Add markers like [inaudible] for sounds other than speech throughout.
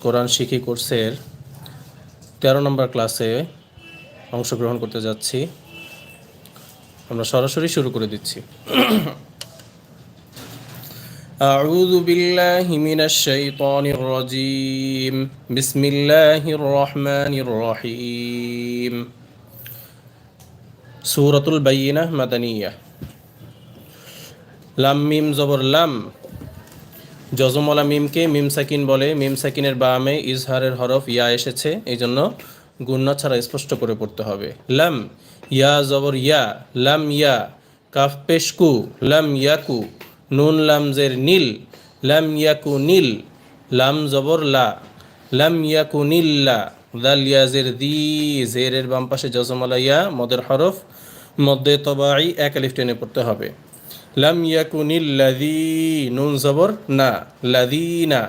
কোরআন শিখি কোর্সের তেরো নম্বর ক্লাসে অংশগ্রহণ করতে যাচ্ছি আমরা সরাসরি শুরু করে দিচ্ছি أعوذ بالله من الشيطان الرجيم بسم الله الرحمن الرحيم سورة البينة مدنية লাম মিম জবর লাম জজমলা মিমকে মিম সাকিন বলে। মিম সাকিনের বামে ইজহারের হরফ ইয়া এসেছে এই জন্য গুন্না ছাড়া স্পষ্ট করে পড়তে হবে। লাম ইয়া জবর ইয়া, লাম ইয়া কাফ পেশকু, লাম ইয়াকু নুন লাম জের নীল, লাম ইয়াকু নীল, লাম জবর লা, লাম ইয়াকু নীল্লা দাল ইয়াজের দি, জেরের বাম পাশে জজমলা ইয়া, মদের হরফ মধ্যে তবাই এক আলিফ টেনে পড়তে হবে। লাম ইয়াকুনিল লাযী নুন জবর না লাযীনা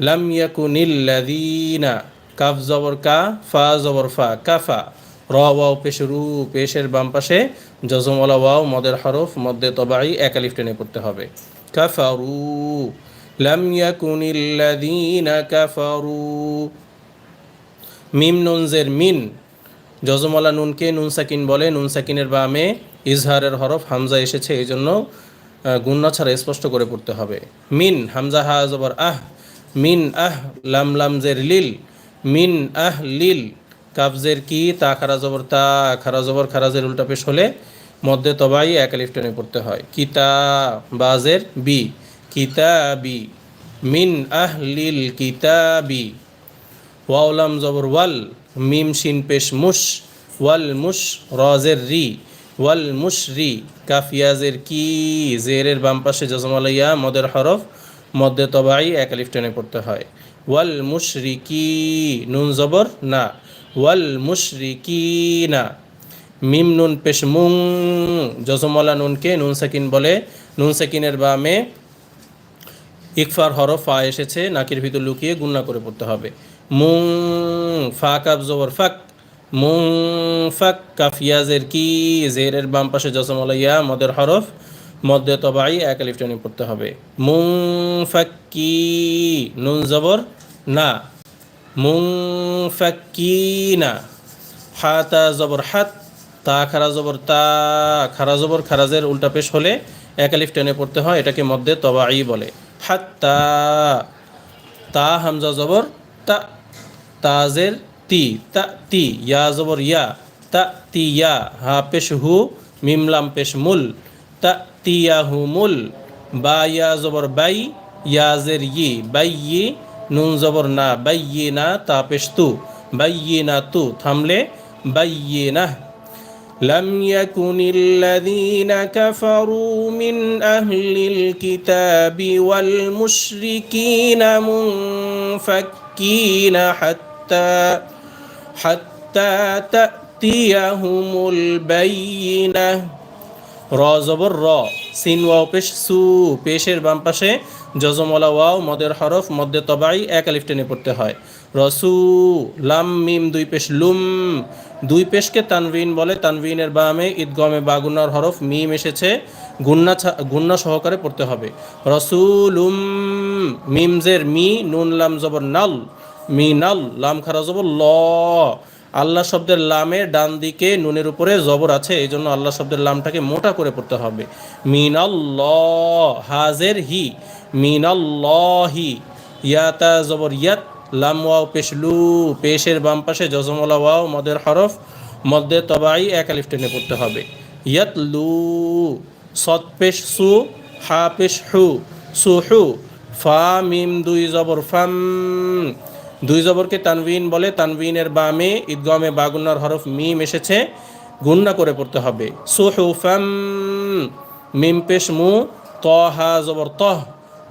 লাম ইয়াকুনিল লাযীনা কাফ জবর কা ফা জবর ফা কাফা র ওয়াও পেশ রু, পেশের বাম পাশে জজমলা ওয়াও, মদের হরফ মধ্যে তবাই এক আলিফ টেনে পড়তে হবে। কাফারু। লাম ইয়াকুনিল লাযীনা কাফারু মিম নুনজের মিন জজমলা নুনকে নুন সাকিন বলে নুন সাকিনের বামে ইজহারের হরফ হামজা এসেছে, এই জন্য গুন্না ছাড়া স্পষ্ট করে পড়তে হবে। মিন, হামজা, হা, জবর, আহ। মিন, আহ, লাম লাম, জের, লিল। মিন, আহ, লিল। কাবজের কি, তা, খারা, জবর, তা, খারা, জবর খারাজের উল্টা পেশ হলে মধ্যে তবাই, এক আলিফ টেনে পড়তে হয়। কিতা বাজের বি। কিতাবি। মিন, আহ, লিল, কিতাবি। ওয়াউলাম জবর, ওয়াল। মিম, শিন, পেশ, মুশ। ওয়াল, মুশ রজের রি। ওয়াল মুশরি কাফিয়াজের কি? জেরের বাম পাশে জজমালাইয়া মদের হরফ মধ্যে তবাই এক আলিফ টেনে পড়তে হয়। ওয়াল মুশরি কি? নুন জবর? না। ওয়াল মুশরি কি? না। মিম নুন পেশ মুং, জজমলা নুনকে নুন সাকিন বলে। নুন সাকিনের বামে ইকফার হরফ ফা এসেছে, নাকের ভিতর লুকিয়ে গুন্না করে পড়তে হবে। মুং, ফা কাপ জবর, ফাক। মুং ফাক কাফিয়াজের কি জেরের বাম পাশে জসমলাইয়া মদের হরফ মধ্যে তবাই, এক আলিফ টেনে পড়তে হবে। মুং ফাক্কি নুন জবর, না। মুং ফাক্কি না। হাতা জবর, হাত, তা খারা জবর, তা খারা জবর, খারাজের উল্টা পেশ হলে এক আলিফ পড়তে হয়, এটাকে মধ্যে তবাই বলে। হাত্তা তা হামজা জবর, তা, তাজের তি তা তি ইয়া জবর ইয়া তা তি ইয়া হা পেশ হু মিমলাম পেশ মুল তা তিয়া হু মুল বা ইয়া জবর বাই ইয়াজের ই বাই ই নুন জবর না বাই না তা পেশ তু বাই না তু থামলে বাই না لم يكن الذين كفروا من أهل الكتاب والمشركين منفكين حتى حتى تأتيهم البينة র জবর র সিন ওয়াও পেশ সু পেশের বাম পাশে জজমলা ওয়াও মদের হরফ মধ্যে তবাই এক আলিফ টেনে পড়তে হয় রসু লাম মিম দুই পেশ লুম দুই পেশকে তানভিন বলে তানভিনের বামে ঈদগমে বাগুনার হরফ মিম এসেছে গুন্না ছা- গুন্না সহকারে পড়তে হবে রসুলুম মিমজের মি নুন লাম জবর নাল মি নাল লাম খারা জবর ল। আল্লাহ শব্দের লামে ডান দিকে নুনের উপরে জবর আছে এই জন্য আল্লাহ শব্দের লামটাকে মোটা করে পড়তে হবে। মিনাল ল, হাজের হি। মিনাল ল হি। ইয়াতা জবর ইয়াত, লাম ওয়াও পেশলু পেশের বাম পাশে জজমলা ওয়াও, মদের হরফ মধ্যে তবাই এক আলিফ টেনে পড়তে হবে। ইয়াত লু। সৎ পেশ সু, হা পেশ হু। সু সুহু ফা, মিম দুই জবর ফাম। দুই জবরকে তানভিন বলে তানভিনের বামে ঈদগমে বাগুন্নার হরফ মিম এসেছে গুন্না করে পড়তে হবে সুহুফাম মিম পেশ মু ত হা জবর তহ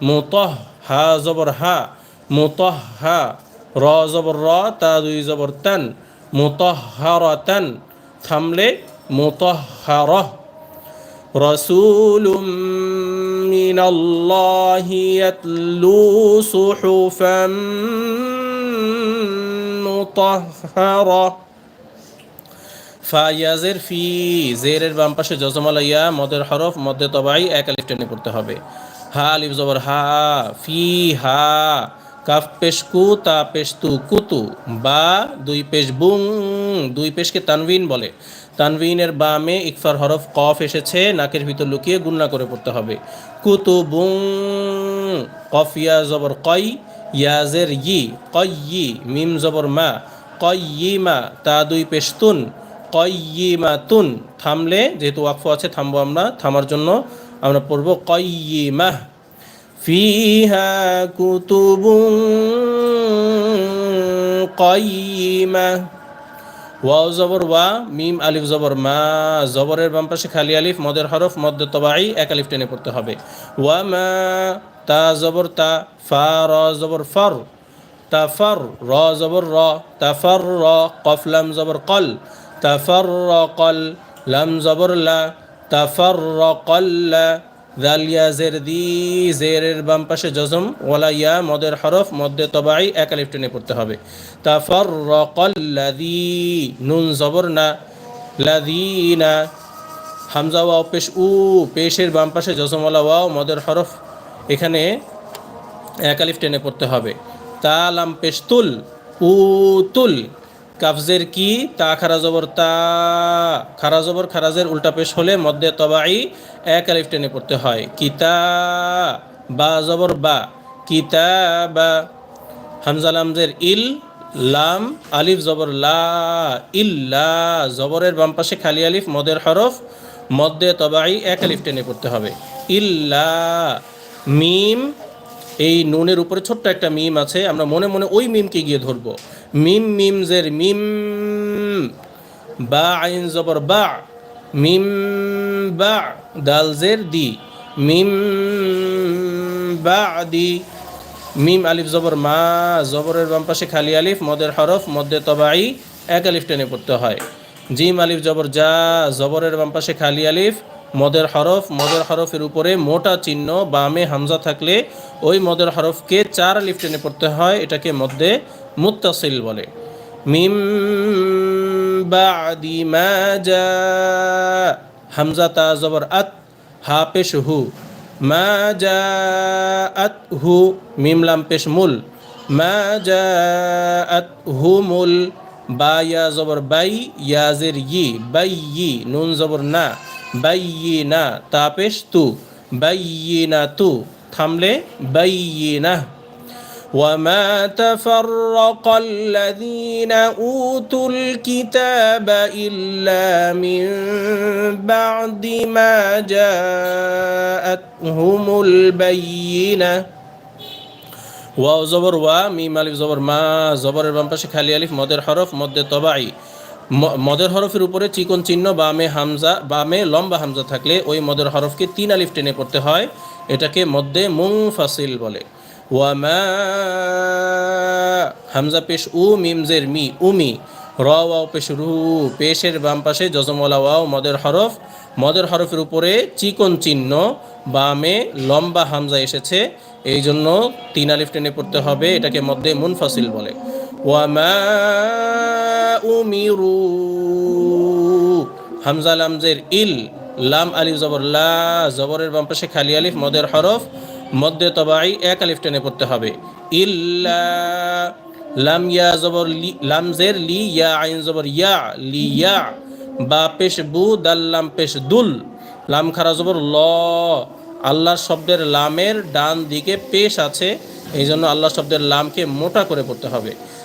মু তহ হা জবর হা মু তহ হা র জবর র তা দুই জবর তান মুতহহারাতান থামলে মুতহহারহ رسول من الله يتلو صحفا তাহারা ফায়াজের ফি, জেরের বাম পাশে জজমা লাইয়া মদের হরফ, মদে তবাই এক আলিফ পড়তে হবে। হা, আলিফ জবর হা, ফি, হা, কাফ পেশ কু, তা পেশ তু কুতু বা দুই পেশ বুং, দুই পেশকে তানবিন বলে। তানবিনের বামে ইকফার হরফ কফ এসেছে, নাকের ভিতর লুকিয়ে গুন্না করে পড়তে হবে। কুতু বুং কফিয়া জবর কয় ইয়াজের ই কয়ি মিম জবর মা কয়িমা তা দুই পেশতুন কয়িমা তুন। থামলে, যেহেতু ওয়াকফ আছে, থামবো আমরা, থামার জন্য আমরা পড়ব কয়িমা ফিহা কুতুবুন কয়িমা ওয়াও জবর ওয়া, মিম আলিফ জবর মা। জবরের বাম পাশে খালি আলিফ, মদের হরফ মদ্য তবাই এক আলিফ টেনে পড়তে হবে। ওয়া মা তা জবর, তা ফা, র জবর, ফর। তাফর র জবর, র। তাফর র, কফ, লাম, জবর, কল। তাফর র, কল, লাম, জবর, লা। তাফর র, কল কল্লা দালিয়া জের, দি, জেরের বাম পাশে জজম, ওয়ালা, ইয়া, মদের হরফ, মদ্দে তবাই এক আলিফ টেনে পড়তে হবে। তাফর রকল্লাদি নুন, জবর, না। লাদিনা হামজা, ওয়াও, পেশ, উ, পেশের বাম পাশে জজমওয়ালা ওয়াও, মদের হরফ এখানে এক আলিফ টেনে পড়তে হবে। তালাম পেশ পেস্তুল উ তুল কাফজের কি? তা খারা জবর, তা খারা জবর, খারাজের উল্টা পেশ হলে মধ্যে তবাই এক আলিফ টেনে পড়তে হয়। কিতা বা জবর বা। কিতা বা। হামজা লামজের ইল, লাম, আলিফ জবর, লা ইল্লা জবরের বাম পাশে খালি আলিফ, মদের হরফ, মধ্যে তবাই এক আলিফ টেনে পড়তে হবে। ইল্লা মিম, এই নুনের উপরে ছোট্ট একটা মিম আছে, আমরা মনে মনে ওই মিমকে গিয়ে ধরবো। মিম মিম জের মিম, বা আইন জবর বা, মিম বা দাল জের দি, মিম বা দি, মিম আলিফ জবর মা, জবরের বাম পাশে খালি আলিফ, মদের হরফ মধ্যে তবাই এক আলিফ টেনে পড়তে হয়। জিম আলিফ জবর যা জবরের বাম পাশে খালি আলিফ মদের হরফ, মদের হরফের উপরে মোটা চিহ্ন, বামে হামজা থাকলে ওই মদের হরফকে চার আলিফ টেনে পড়তে হয়, এটাকে মধ্যে মুত্তাসিল বলে। মিম বাদি মা যা হামজা তা জবর আত, হা পেশ হু। মা যা আত হু, মিম লাম পেশ মুল। মা যা আত হু মুল, বা ইয়া জবর বাই, ইয়াজের ই, বাই ই, নুন জবর না। বাই না তা পেশ তু বাই না তু থামলে বাই না وما تفرق الذين اوتوا الكتاب الا من بعد ما جاءتهم البينه ওয়াও জবর ওয়া মিম আলিফ জবর মা জবরের বাম পাশে খালি আলিফ মদের হরফ মধ্যে তবাই ম- মদের হরফের উপরে চিকন চিহ্ন, বামে হামজা, বামে লম্বা হামজা থাকলে ওই মদের হরফকে তিন আলিফ টেনে পড়তে হয়। এটাকে মধ্যে মুং ফাসিল বলে ওয়ামা হামজা পেশ উ মিমজের মি উমি র ওয়াও পেশ রু, পেশের বাম পাশে জজমওয়ালা ওয়াও মদের হরফ। মদের হরফের উপরে চিকন চিহ্ন, বামে লম্বা হামজা এসেছে। এই জন্য তিন আলিফ টেনে পড়তে হবে, এটাকে মধ্যে মুনফাসিল বলে। ওয়ামা উমিরু হামজা লামজের ইল, লাম আলিফ জবর, লা জবরের বাম পাশে খালি আলিফ, মদের হরফ মধ্যে তবাই এক আলিফ টেনে পড়তে হবে। ইল্লা লাম ইয়া জবর লি, লামজের লি, ইয়া আইন জবর ইয়া, লি ইয়া। বা পেশ বু, দাল লাম পেশ দুল। লাম খারা জবর ল। আল্লাহ শব্দের লামের ডান দিকে পেশ আছে এই জন্য আল্লাহ শব্দের লামকে মোটা করে পড়তে হবে।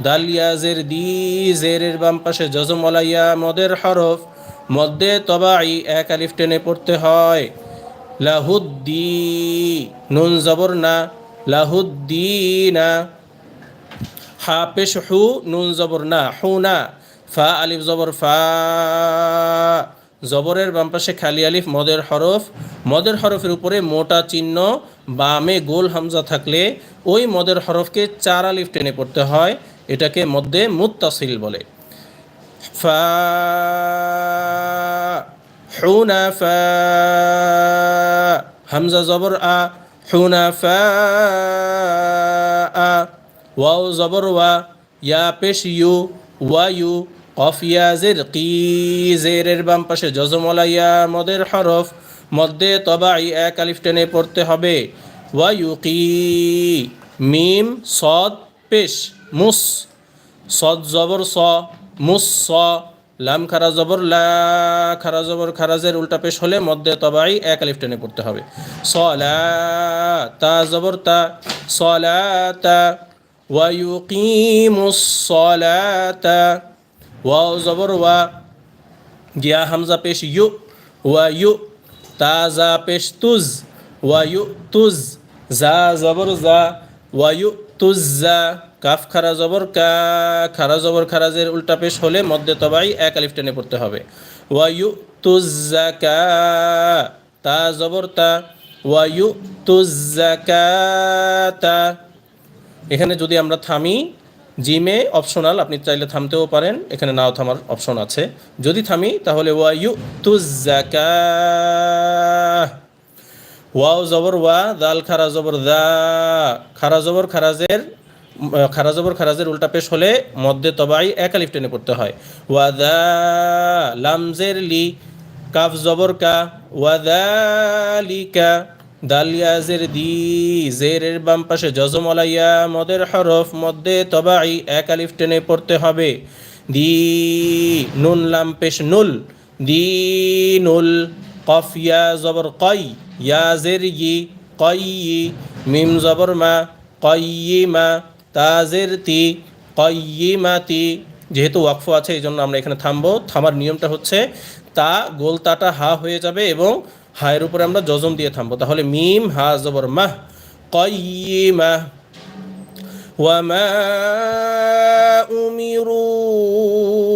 দালিয়া জের দি জেরের বাম পাশে জজমলাইয়া মদের হরফ, মধ্যে তবাই এক আলিফ টেনে পড়তে হয়। লাহুদ্দি, নুন জবর না লাহুদ্দিনা হা পেশ হু, নুন জবর না, হু না। ফা আলিফ জবর ফা। জবরের বাম পাশে খালি আলিফ, মদের হরফ। মদের হরফের উপরে মোটা চিহ্ন, বামে গোল হামজা থাকলে ওই মদের হরফকে চার আলিফ টেনে পড়তে হয়। এটাকে মধ্যে মুত্তাসিল বলে। ফা হুনাফা, হামজা জবর আ, হুনাফা আ, ওয়াও জবর ওয়া, ইয়া পেশ ইউ, ওয়া ইউ, কফ ইয়া জের, কি জেরের বাম পাশে জজমলা ইয়া মদের হরফ, মধ্যে তবাই এক আলিফ টেনে পড়তে হবে। ওয়া ইউ কি, মিম, সদ, পেশ। মুস, সদ জবর স, মুস, স, লাম খারা জবর, লা খারা জবর, খারাজের উল্টা পেশ হলে মধ্যে তবাই এক আলিফ টেনে পড়তে হবে। স লা তা জবর তা সলা তা ওয়ায়ুকিমুস সলাতা, ওয়াও জবর ওয়া, গিয়া হামজা পেশ ইউ, ওয়া ইউ তাজা পেশ তুজ, ওয়া ইউ তুজ, জা জবর জা, ওয়া ইউ তুজা কাফ খারা জবর কা, খারা জবর খারাজের উল্টা পেশ হলে মধ্যে তবাই এক আলিফ টেনে পড়তে হবে। ওয়া ইউ তুজাকা তা জবর তা। ওয়া ইউ তুজাকাতা এখানে যদি আমরা থামি, জিমে অপশনাল, আপনি চাইলে থামতেও পারেন, এখানে নাও থামার অপশন আছে। যদি থামি, তাহলে ওয়া ইউ তুজাকা ওয়াও জবর ওয়া, দাল খারা জবর দা। খারা জবর খারাজের খারা জবর খারাজের উল্টা পেশ হলে মধ্যে তবাই এক আলিফ টেনে পড়তে হয়। ওয়াদা লামজের লি কাফ জবর কা ওয়া দালিকা দালিয়াজের দি, জেরের বাম পাশে জজমলাইয়া মদের হরফ মধ্যে তবাই এক আলিফ টেনে পড়তে হবে। দি নুন লাম পেশ নুল, দি নুল কফ ইয়া জবর কই, ইয়া জের ই কই মিম জবর মা কইমা তাজের তি কইমাতি যেহেতু ওয়াকফ আছে এই জন্য আমরা এখানে থামবো থামার নিয়মটা হচ্ছে তা গোলতাটা হা হয়ে যাবে এবং হায়ের উপরে আমরা জজম দিয়ে থামবো তাহলে মিম হা জবর মাহ কইমা وما أمروا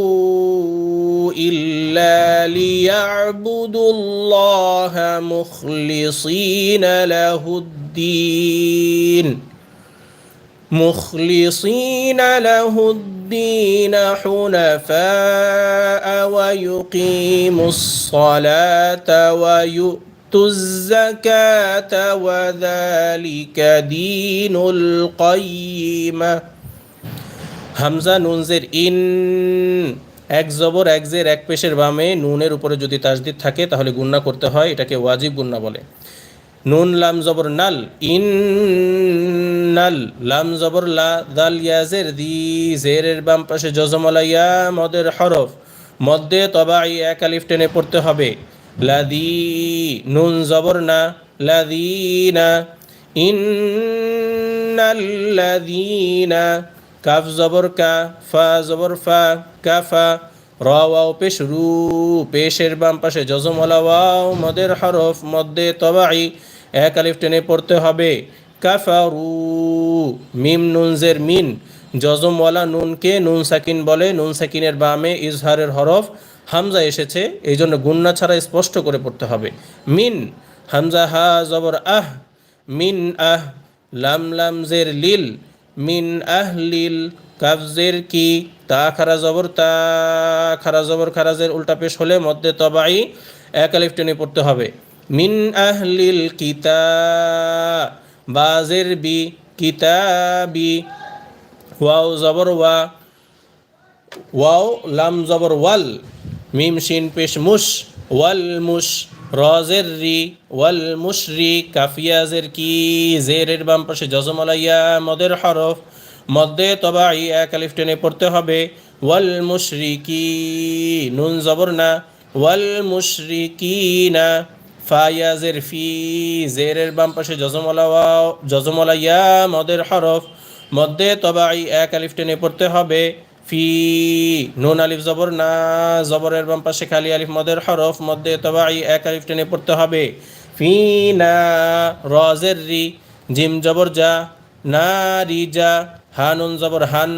إلا ليعبدوا الله مخلصين له الدين مخلصين له الدين حنفاء ويقيموا الصلاة ويؤتوا الزكاة وذلك دين القيمة হামজা নুনজের ইন এক জবর এক জের এক পেশের বামে নুনের উপরে যদি তাজদিদ থাকে তাহলে গুন্না করতে হয় এটাকে ওয়াজিব গুন্না বলে নুন, লাম, জবর, নাল ইন নাল লাম, জবর, লা, দাল ইয়াজের দি, জেরের বাম পাশে জজমলাইয়া মদের হরফ মধ্যে তবাই, এক আলিফ টেনে পড়তে হবে। লাদি নুন, জবর, না লাদিনা ইন্নাল্লাযীনা কাফ, জবর, কা, ফা, জবর, ফা কাফা র পেশ, রু, পেশের বাম পাশে জজমলা, ওয়াও, মদের হরফ মধ্যে তবাই এক আলিফ টেনে পড়তে হবে। কাফারু মিম নুনজের মিন। জজমওয়ালা নুনকে নুন সাকিন বলে। নুন সাকিনের বামে ইজহারের হরফ হামজা এসেছে। এই জন্য গুন্না ছাড়া স্পষ্ট করে পড়তে হবে। মিন, হামজা হা, জবর আহ। মিন আহ, লাম লাম জের লিল। মিন আহ লিল কাফজের কি? তা খারা জবর, তা খারা জবর খারাজের উল্টা পেশ হলে মধ্যে তবাই এক আলিফ টেনে পড়তে হবে। মিন আহলিল কিতা বাজের বি কিতাবি, ওয়াও জবর ওয়া, ওয়াও লাম জবর ওয়াল, মিম শিন পেশ মুশ, ওয়াল মুশ, রজের রি, ওয়াল মুশরি কাফিয়াজের কি, জেরের বাম পাশে জজমলাইয়া মদের হরফ মধ্যে তবাই এক আলিফ টেনে পড়তে হবে, ওয়াল মুশরিকি নুন জবর না, ওয়াল মুশরিকিনা ফায়াজের ফি, জেরের বাম পাশে জজমলা জজমলা ইয়া, মদের হরফ। মধ্যে তবাই এক আলিফ টেনে পড়তে হবে। ফি, নুন আলিফ জবর না, জবরের বাম পাশে খালি আলিফ, মদের হরফ। মধ্যে তবাই এক আলিফ টেনে পড়তে হবে। ফি, না, রজের রি, জিম জবর যা না, রি যা হানুন জবর হান।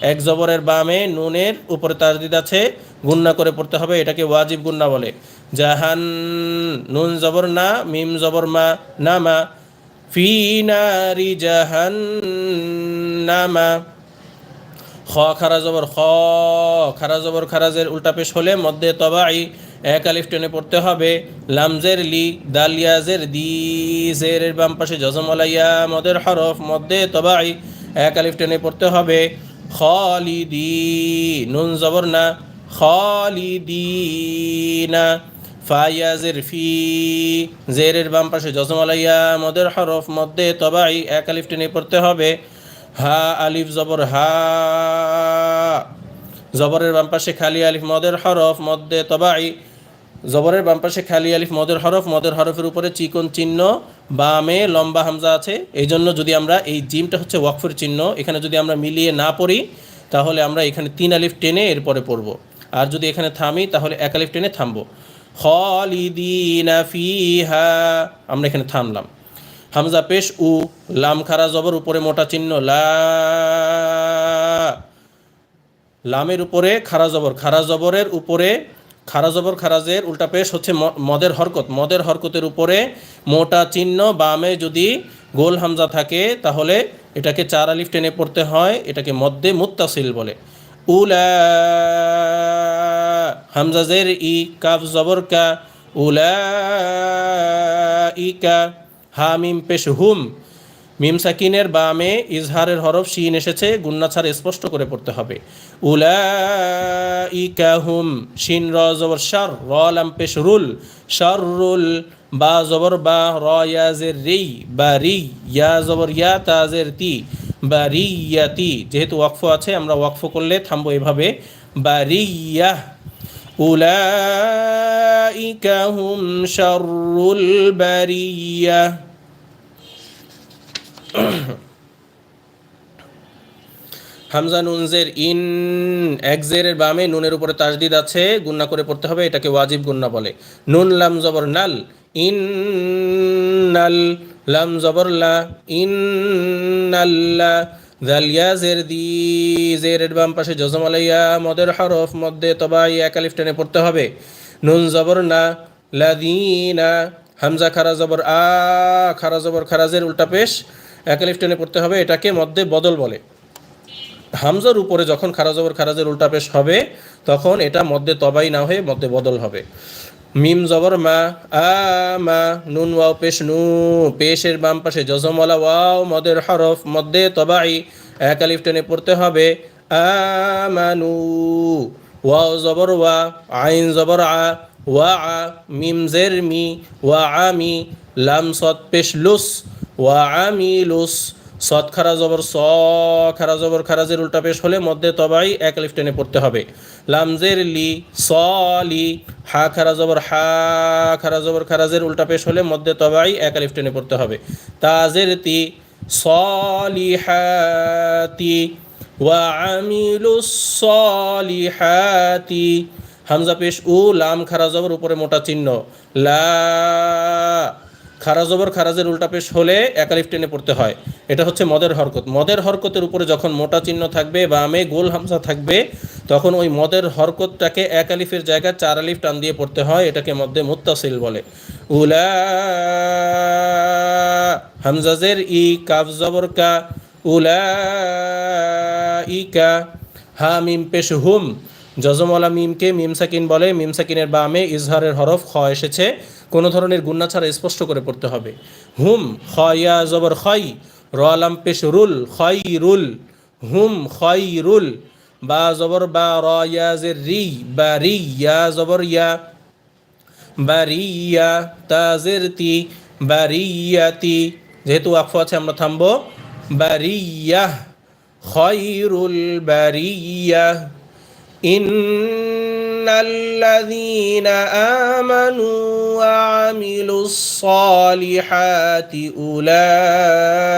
এক জবরের বামে নুনের উপরে তাজদিদ আছে। গুন্না করে পড়তে হবে, এটাকে ওয়াজিব গুন্না বলে। জাহান, নুন জবর না, মিম জবর মা, না মা। ফি নারি জাহান্নামা। খ খারা জবর, খ খারা জবর খারাজের উল্টা পেশ হলে মধ্যে তবাই এক আলিফ টেনে পড়তে হবে। লামজের লি দালিয়াজের দি, জের বাম পাশে জজমলাইয়া মদের হরফ, মধ্যে তবাই এক আলিফ টেনে পড়তে হবে। খালিদি নুন জবর না খালিদিনা। ফায়াজের ফি জেরের বাম পাশে জজমলাইয়া মদের হরফ মধ্যে তবাই এক আলিফ টেনে পড়তে হবে। হা আলিফ জবর হা। জবরের বাম পাশে খালি আলিফ মদের হরফ মধ্যে তবাই জবরের বাম পাশে খালি আলিফ মদের হরফ মদের হরফের উপরে চিকন চিহ্ন, বামে লম্বা হামজা আছে। এই জন্য যদি আমরা এই জিমটা হচ্ছে ওয়াকফের চিহ্ন, এখানে যদি আমরা মিলিয়ে না পড়ি, তাহলে আমরা এখানে তিন আলিফ টেনে এরপরে পড়ব। আর যদি এখানে থামি, তাহলে এক আলিফ টেনে থামবো। ফিহা, আমরা এখানে থামলাম। হামজা পেশ, উ, লাম খারা জবর, উপরে মোটা চিহ্ন লামের উপরে খারা জবর, খারা জবরের উপরে খারা জবর খারাজের উল্টা পেশ হচ্ছে মদের হরকত। মদের হরকতের উপরে মোটা চিহ্ন, বামে যদি গোল হামজা থাকে, তাহলে এটাকে চার আলিফ টেনে পড়তে হয়, এটাকে মধ্যে মুত্তাসিল বলে। উলা হামজাজের ই কাফ জবর কা, উলা ইকা হামিম পেশ হুম। মিম সাকিনের বামে ইজহারের হরফ শিন এসেছে গুন্না ছাড়া স্পষ্ট করে পড়তে হবে। উলা ইকাহুম শিন র জবর শার, র লাম পেশ রুল, শার রুল, বা জবর বা, র ইয়াজের রি, বা রি, ইয়া জবর ইয়া তাজের তি। বা রি ইয়াতি যেহেতু ওয়াকফ আছে, আমরা ওয়াকফ করলে থামবো এভাবে। বা রি ইয়াহ উলাইকা হুম শাররুল বারিয়াহ হামজা নুনজের ইন, এক জেরের বামে নুনের উপরে তাজদিদ আছে গুন্না করে পড়তে হবে, এটাকে ওয়াজিব গুন্না বলে। নুন লাম জবর নাল ইন নাল লাম জবর লা ইন নাল্লা জালিয়া জের দি জেরের বাম পাশে জজম আলাইয়া মদের হরফ মধ্যে তবাই এক আলিফ টেনে পড়তে হবে। নুন জবর না লাদিনা হামজা খারা জবর আ, খারা জবর খারাজের উল্টা পেশ, এক আলিফ টেনে পড়তে হবে, এটাকে মধ্যে বদল বলে। হামজার উপরে যখন খারাজবর খারাজের উল্টা পেশ হবে তখন এটা মধ্যে তবাই না হয়ে মধ্যে বদল হবে। মিম জবর মা, আ, মা, নুন, ওয়াও, পেশ, নু, পেশের বাম পাশে জজমওয়ালা ওয়াও, মদের হরফ, মধ্যে তবাই, এক আলিফ টেনে পড়তে হবে। আমানু ওয়াও জবর, ওয়া, আইন জবর, আ, ওয়া, আ, মিম জের, মি, ওয়া আমি লাম, সৎ, পেশ, লুস, ওয়া আমি লুস, সৎ, খারা জবর, স, খারা জবর খারাজের উল্টা পেশ হলে মধ্যে তবাই এক আলিফ টেনে পড়তে হবে। লামজের লি স লি হা খারা জবর, হা খারা জবর খারাজের উল্টা পেশ হলে মধ্যে তবাই এক আলিফ টেনে পড়তে হবে। তাজের তি, সলিহাতি, ওয়া আমিলু সলিহাতি। হামজা পেশ উ, লাম খারা জবর উপরে মোটা চিহ্ন। লা খারা জবর খারাজের উল্টা পেশ হলে একালিফ টেনে পড়তে হয়। এটা হচ্ছে মদের হরকত। মদের হরকতের উপরে যখন মোটা চিহ্ন থাকবে বা আমে গোল হামজা থাকবে তখন ওই মদের হরকতটাকে এক আলিফের জায়গায় চার আলিফ টান দিয়ে পড়তে হয়, এটাকে মধ্যে মুত্তাসিল বলে। উলা হামজাজের ই কাফ জবর কা, উলা ইকা হা মিম পেশ হুম। জজমলা মিমকে মিম সাকিন বলে, মিম সাকিনের বামে ইজহারের হরফ খ এসেছে, কোনো ধরনের গুন্না ছাড়া স্পষ্ট করে পড়তে হবে। হুম খয়া জবর খই, র পেশ রুল, খই রুল, হুম খই রুল। বা জবর বা র ইয়াজের রি বা রি ইয়া জবর ইয়া বারিয়া তাজের তি বারিয়াতি যেহেতু ওয়াকফ আছে আমরা থামবো বারিয়াহ খয়রুল বারিয়াহ إن الذين آمنوا وعملوا الصالحات أولئك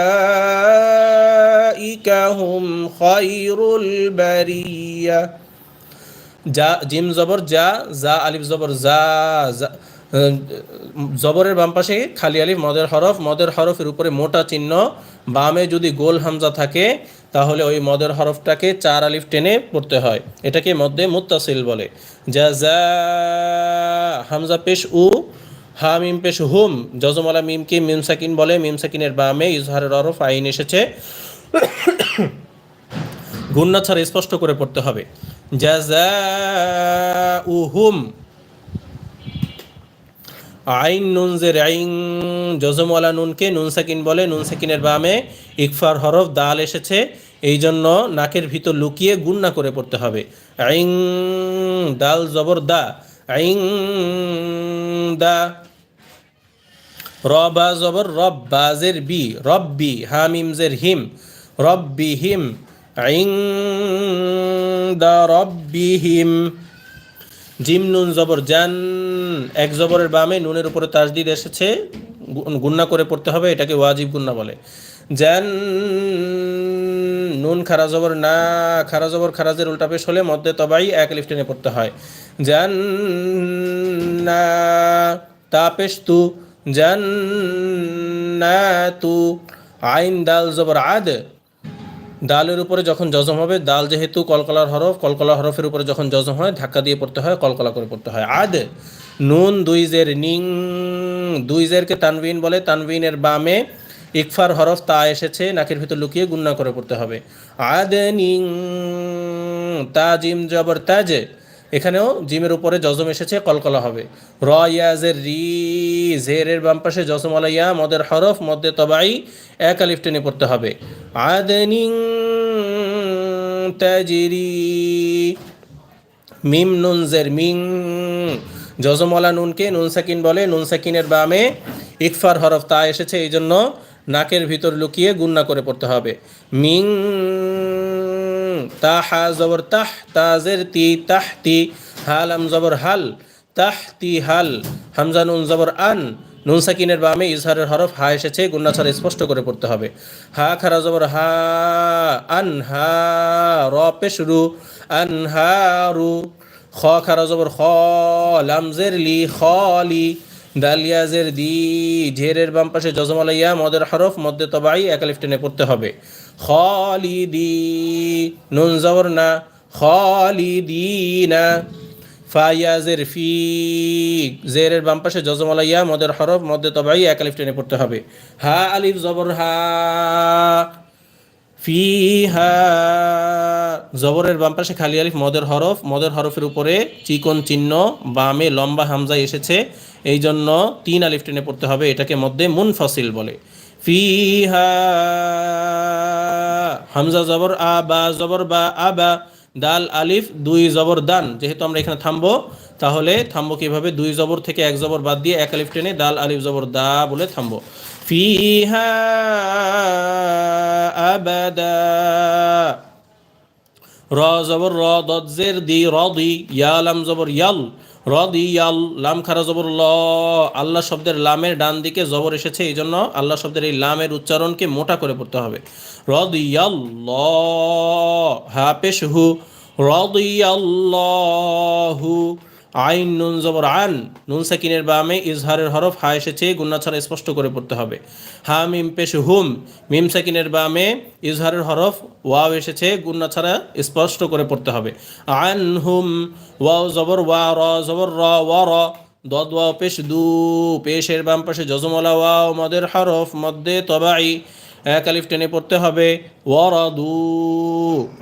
হুম খয়রুল বারিয়া যা জিম জবর যা যা আলিফ জবর যা জবরের বাম পাশে খালি আলিফ মদের হরফ, মদের হরফের উপরে মোটা চিহ্ন বামে যদি গোল হামজা থাকে তাহলে ওই মদের হরফটাকে চার আলিফ টেনে পড়তে হয়। এটাকে মধ্যে মুত্তাসিল বলে। যা যা হামজা পেশ উ, হা, মিম পেশ হুম জজমালা মিমকে মিম সাকিন বলে। মিম সাকিনের বামে ইজহারের হরফ আইন এসেছে। [coughs] গুন্না ছাড়া স্পষ্ট করে পড়তে হবে। জাজা উহুম আইন নুন জের আইন জজমওয়ালা নুনকে নুন সাকিন বলে, নুন সাকিনের বামে ইকফার হরফ দাল এসেছে এই জন্য নাকের ভিতর লুকিয়ে গুন্না করে পড়তে হবে। আইন দাল জবর দা, আইন দা। রবা জবর রব বাজের বি, রব্বি হামিম জের হিম। রব্বি হিম আইন দা রব্বি হিম জিম, নুন, জবর, জান, এক জবরের বামে নুনের উপরে তাজদিদ এসেছে গুন্না করে পড়তে হবে, এটাকে ওয়াজিব গুন্না বলে। জান, নুন, খারা জবর, না, খারা জবর, খারাজের উল্টা পেশ হলে মধ্যে তবাই এক লিফ পড়তে হয়। জান, না, তা পেশ তু। জান, না, তু। আইন, দাল, জবর, আদ। দালের উপরে যখন জজম হবে দাল যেহেতু কলকলার হরফ, কলকলা হরফের উপরে যখন জজম হয়, ধাক্কা দিয়ে পড়তে হয়, কলকলা করে পড়তে হয়। আদ, নুন, দুই জের, নিং, দুই জেরকে তানবিন বলে, তানবিনের বামে ইকফার হরফ তা এসেছে, নাকের ভিতর লুকিয়ে গুন্না করে পড়তে হবে। আদ, নিং, তাজিম, জবর, তাজ এখানেও জিমের উপরে জজম এসেছে, কলকলা হবে। র ইয়াজের রি, জেরের বাম পাশে জজম আলাইয়া মদের হরফ মধ্যে তবাই এক আলিফ টেনে পড়তে হবে। আদনিং তাজিরি, মিম নুন, জের, মিং। জজমওয়ালা নুনকে নুন সাকিন বলে, নুন সাকিনের বামে ইকফার হরফ তা এসেছে এই জন্য নাকের ভিতর লুকিয়ে গুন্না করে পড়তে হবে। মিং তাহা জবর তাহ, তাজের তি, তাহ তি, হাল আম জবর হাল, তাহ তি হাল, হামজা নুন জবর আন, নুন সাকিনের বামে ইজহারের হরফ হা এসেছে গুন্না ছাড়া স্পষ্ট করে পড়তে হবে। হা খারা জবর হা, আন হা, র পেশ রু আন হা রু, খ খারা জবর খ লামজের লি খলি দালিয়াজের দি, ঝেরের বাম পাশে জজমালাইয়া মদের হরফ মধ্যে তবাই একালিফ টেনে পড়তে হবে। খলিদি নুন জবর না, খলিদিনা। ফায়াজের ফি, জেরের বাম পাশে জজমালাইয়া মদের হরফ মধ্যে তবাই একালিফ টেনে পড়তে হবে। হা, আলিফ জবর, হা। ফিহা জবরের বাম পাশে খালি আলিফ, মদের হরফ, মদের হরফের উপরে চিকন চিহ্ন, বামে লম্বা হামজা এসেছে। এই জন্য তিন আলিফ টেনে পড়তে হবে, এটাকে মধ্যে মুনফসিল বলে। ফিহা। হামজা জবর আ বা জবর বা আবা, দাল, আলিফ, দুই জবর দান। যেহেতু আমরা এখানে থামবো, তাহলে থামবো কীভাবে? দুই জবর থেকে এক জবর বাদ দিয়ে এক আলিফ টেনে দাল, আলিফ, জবর দা বলে থামবো। ফিহা আবাদা। র জবর র, দদ, জের, দি রদি ইয়া লাম জবর ইয়াল। রদি ইয়াল লাম খারা জবর ল আল্লাহ শব্দের লামের ডান দিকে জবর এসেছে এই জন্য আল্লাহ শব্দের এই লামের উচ্চারণকে মোটা করে পড়তে হবে। রদিয়াল ল হা পেশ হু। রদিয়াল্লাহু। আইন নুন জবর আন, নুন সাকিনের বামে ইজহারের হরফ হা এসেছে গুন্না ছাড়া স্পষ্ট করে পড়তে হবে। হা, মিম, পেশ, হুম, মিম সাকিনের বামে ইজহারের হরফ ওয়াও এসেছে গুন্না ছাড়া স্পষ্ট করে পড়তে হবে। আন, হুম, ওয়াও জবর ওয়া, র জবর র ওয়া র, দদ, ওয়াও, পেশ, দু, পেশের বাম পাশে জজমলা ওয়াও, মদের হরফ মধ্যে তবাই এক আলিফ টেনে পড়তে হবে ওয়ারাদু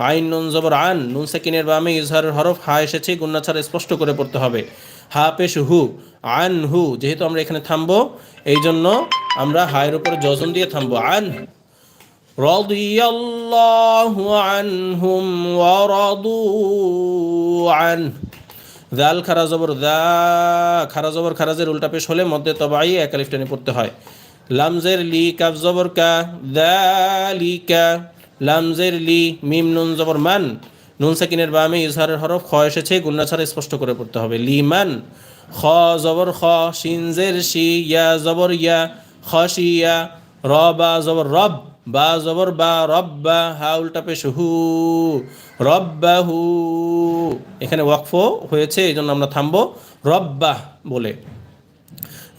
আইন নুন জবর আন নুন সাকিনের বামে ইজহারের হরফ হা এসেছে গুন্না ছাড়া স্পষ্ট করে পড়তে হবে হা পেশ হু আন হু যেহেতু আমরা এখানে থামবো এই জন্য আমরা হায়ের উপরে যজন দিয়ে থামবো আন رضي الله عنهم ورضوا عنه দাল খারা জবর দা খারা জবর খারাজের উল্টা পেশ হলে মধ্যে তবাই এক আলিফ টেনে পড়তে হয় লামজের লি কাফ জবর কা লামজের লি, মিম নুন জবর মান। নুন সাকিনের বামে ইজহারের হরফ খ এসেছে গুন্না ছাড়া স্পষ্ট করে পড়তে হবে। লিমান খ জবর খ শিনজের শি ইয়া জবর ইয়া খশিয়া র, বা জবর রব, বা জবর বা রব্বা হা উল্টা পেশ হু রব্বাহু এখানে ওয়াকফ হয়েছে এই জন্য আমরা থামবো। রব্বাহ বলে।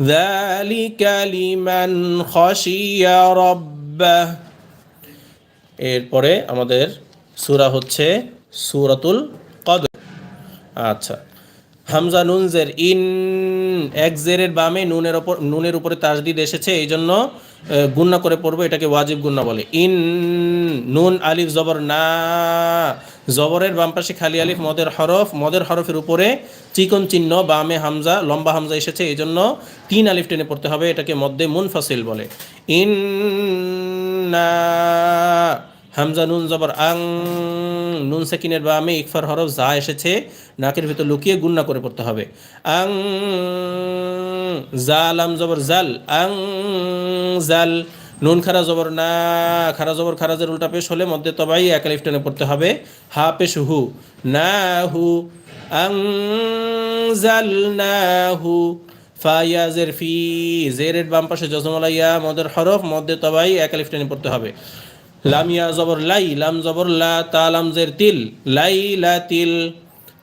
ذلك لمن خشي ربه এরপরে আমাদের সূরা হচ্ছে সূরাতুল কদর আচ্ছা হামজা নুন জের ইন এক জেরের বামে নুনের ওপর নুনের উপরে তাজদিদ এসেছে এই জন্য গুণনা করে পড়ব, এটাকে ওয়াজিব গুন্না বলে। ইন নুন আলিফ জবর না। জবরের বাম পাশে খালি আলিফ, মদের হরফ, মদের হরফের উপরে চিকন চিহ্ন, বামে হামজা, লম্বা হামজা এসেছে এই জন্য তিন আলিফ টেনে পড়তে হবে, এটাকে মধ্যে মুনফাসিল বলে। ইন না হামজা নুন জবর আং, নুন সেকিনের বামে ইকফার হরফ যা এসেছে, নাকের ভিতর লুকিয়ে গুন্না করে পড়তে হবে। আং, জাল, আম জবর জাল, আং, জাল, নুন খারা জবর না, খারা জবর খারাজের উল্টা পেশ হলে মধ্যে তবাই এক আলিফ টেনে পড়তে হবে। হা পেশ হু, না হু, আং, জাল, না হু ফায়াজের ফি জেরের বাম পাশে জজমলাইয়া মদের হরফ মধ্যে তবাই এক আলিফ টেনে পড়তে হবে। লামিয়া জবর লাই, লাম জবর লা, তা লাম জের তিল, লাই লা তিল।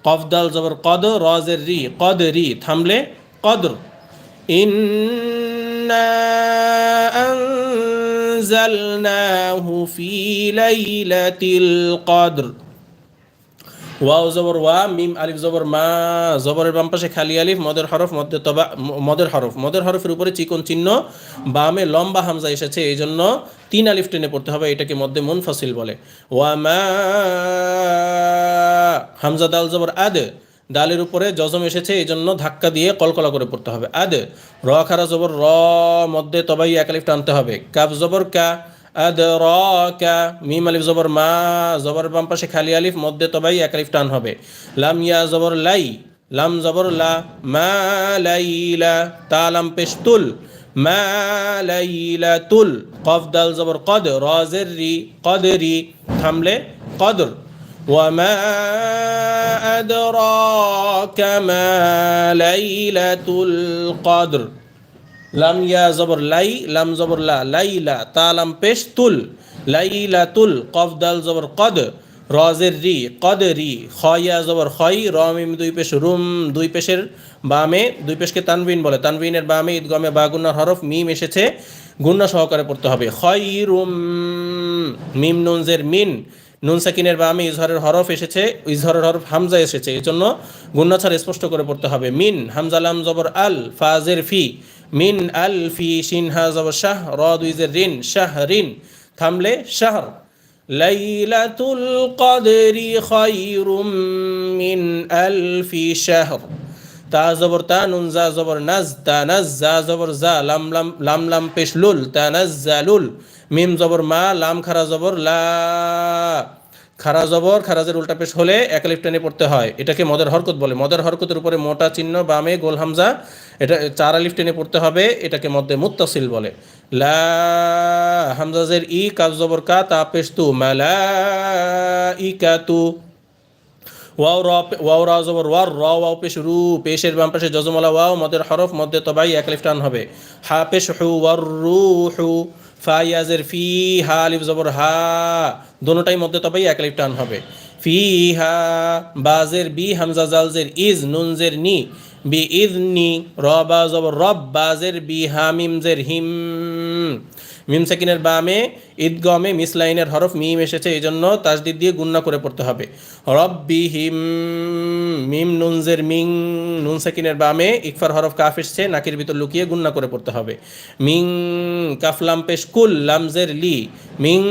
কফ দাল জবর কদ রজের রি, কদ রি, থামলে কদর। ইন্না أنزلناه في ليلة কদর। ওয়াও জবর ওয়া, মিম, আলিফ, জবর, মা, জবরের বাম পাশে খালি আলিফ, মদের হরফ মধ্যে তবা মদের হরফ, মদের হরফের উপরে চিকন চিহ্ন, বামে লম্বা হামজা এসেছে, এই জন্য তিন আলিফ টেনে পড়তে হবে, এটাকে মধ্যে মুনফাসিল বলে। ওয়া মা, হামজা, দাল, জবর, আদ ডালের উপরে জজম এসেছে, এই জন্য ধাক্কা দিয়ে কলকলা করে পড়তে হবে। আদ, র, খারা, জবর, র মধ্যে তবাই এক আলিফ টানতে হবে। কাফ, জবর, কা আদরাকা মিম আলিফ জবর মা জবর বাম পাশে খালি আলিফ মধ্যে তবাই এক আলিফ টান হবে লাম ইয়া জবর লাই লাম জবর লা মা লাইলা তা লাম পেশ তুল মা লাইলা তুল কফ দাল জবর কদ রজের রি কদরি থামলে কদর وما أدراك ما ليلة القدر লাম ইয়া জবর লাই, লাম জবর লা লাইলা তা লাম পেশ তুল লাইলা তুল, কফ দাল জবর কদ, রজের রি, কদ রি খয়া জবর খই রমিম দুই পেশ রুম, দুই পেশের বামে, দুই পেশকে তানবিন বলে। তানবিনের বামে, ঈদগমে বা গুন্নার হরফ, মিম এসেছে, গুন্না সহকারে পড়তে হবে। খই রুম মিম নুনজের মিন, নুন সাকিনের বামে ইজহারের হরফ এসেছে, ইজহারের হরফ হামজা এসেছে এই জন্য গুন্না ছাড়া স্পষ্ট করে পড়তে হবে। মিন হামজালাম জবর আল, ফাজের ফি মিন আল ফি শিন হা জবর শাহ র দুইজের রিন শাহ রিন থামলে শাহর। লাইলাতুল কদরি খায়রুম মিন আলফি শাহর। তা জবর তা নুন, জা জবর নাজ, তা নাজ, জা জবর জা, লাম লাম লাম লাম পেশ লুল, তা নাজ জালুল মিম জবর মা, লাম খারা জবর লা খারা জবর খারাজের উল্টা পেশ হলে এক আলিফ টেনে পড়তে হয়। এটাকে মদের হরকত বলে। মদের হরকতের উপরে মোটা চিহ্ন, বামে গোল হামজা, এটা চার আলিফ টেনে পড়তে হবে, এটাকে মধ্যে মুত্তাসিল বলে। লা হামজাজের ই কাজ জবর কা, তা পেশ তু। মালা ই কা তু ওয়াও র, ওয়াও রা জবর, ওয়ার র, ওয়াও পেশ রু পেশের বাম পাশে জজমলা ওয়াও, মদের হরফ মধ্যে তবাই এক আলিফ টান হবে। হা পেশ হু ওয়ার রু হু ফা ইয়াজের ফি হা, আলিফ জবর হা, দোনোটাই মধ্যে তবেই এক আলিফ টান হবে। ফি হা, বাজের বি, হামজা জালজের ইজ, নুনজের নি, বি ইজ নি র বা জবর রব, বাজের বি, হামিমজের হিম। মিম সাকিনের বামে, ঈদগমে মিসলাইনের হরফ মিম এসেছে এই জন্য তাজদিদ দিয়ে গুন্না করে পড়তে হবে। রব্বি হিম মিম নুনজের মিং নুন সাকিনের বামে ইকফার হরফ কাফ এসেছে, নাকের ভিতর লুকিয়ে গুন্না করে পড়তে হবে। মিং কাফলাম পেশ কুল লামজের লি। মিং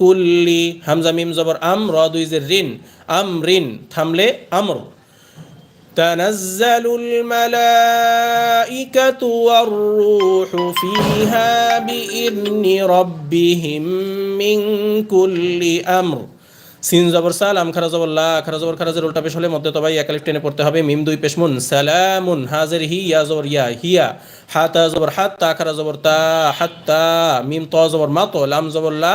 কুল্লি হামজা মিম জবর আম, র দুইজের রিন। আম রিন, থামলে আমর। تنزل الملائكة والروح فيها بإذن ربهم من كل أمر সিন জবর সালাম খারা জবর লা খারা জবর খারাজের উল্টা পেশ হলে মধ্যে তবাই একালিফ টেনে পড়তে হবে মিম দুই পেশমুন সালামুন হাজের হি ইয়া জবর ইয়া হিয়া হাতা জবর হাত তা খারা জবর তা হাত্তা মিম ত জবর মাতো লাম জবর লা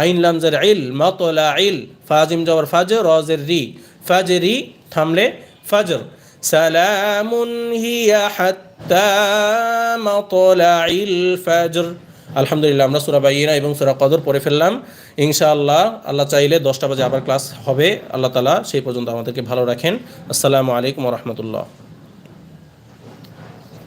আইন লাম জের ইল মাতো লা ইল ফাজিম জবর ফাজর রজের রি ফাজরি থামলে ফজর সালামুন هي حتى مطلع الفجر আলহামদুলিল্লাহ, আমরা সুরা বাইনা এবং সুরা কদর পড়ে ফেললাম। ইনশাআল্লাহ, আল্লাহ চাইলে দশটা বাজে আবার ক্লাস হবে। আল্লাহ তালা সেই পর্যন্ত আমাদেরকে ভালো রাখেন। আসসালামু আলাইকুম রহমতুল্লাহ।